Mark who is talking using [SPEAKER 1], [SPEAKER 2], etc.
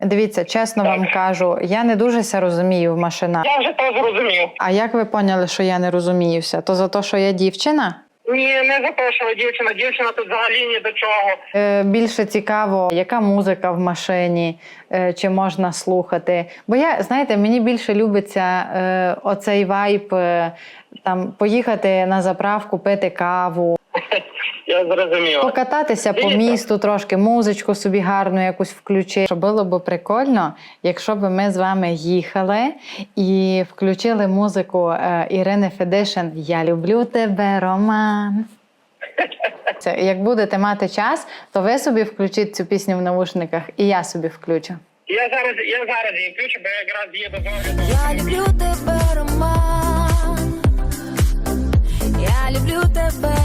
[SPEAKER 1] Дивіться, чесно вам кажу, я не дуже ся розумію в машинах.
[SPEAKER 2] Я вже то зрозумів.
[SPEAKER 1] А як ви поняли, що я не розуміюся? То за те, що я дівчина?
[SPEAKER 2] Ні, не за те, що ви дівчина. Дівчина тут взагалі ні до чого.
[SPEAKER 1] Е, більше цікаво, яка музика в машині, е, чи можна слухати. Бо я, знаєте, мені більше любиться е, оцей вайб, е, там поїхати на заправку, пити каву,
[SPEAKER 2] Я зрозумів.
[SPEAKER 1] покататися по місту трошки, музичку собі гарну якусь включити. Що було б прикольно, якщо б ми з вами їхали і включили музику е, Ірини Федишин Я люблю тебе, Роман. Це, як будете мати час, то ви собі включіть цю пісню в наушниках, і я собі включу.
[SPEAKER 2] Я зараз, я зараз її включу, бо я якраз їду з огляду.
[SPEAKER 3] Я люблю тебе, Роман. Я люблю тебе.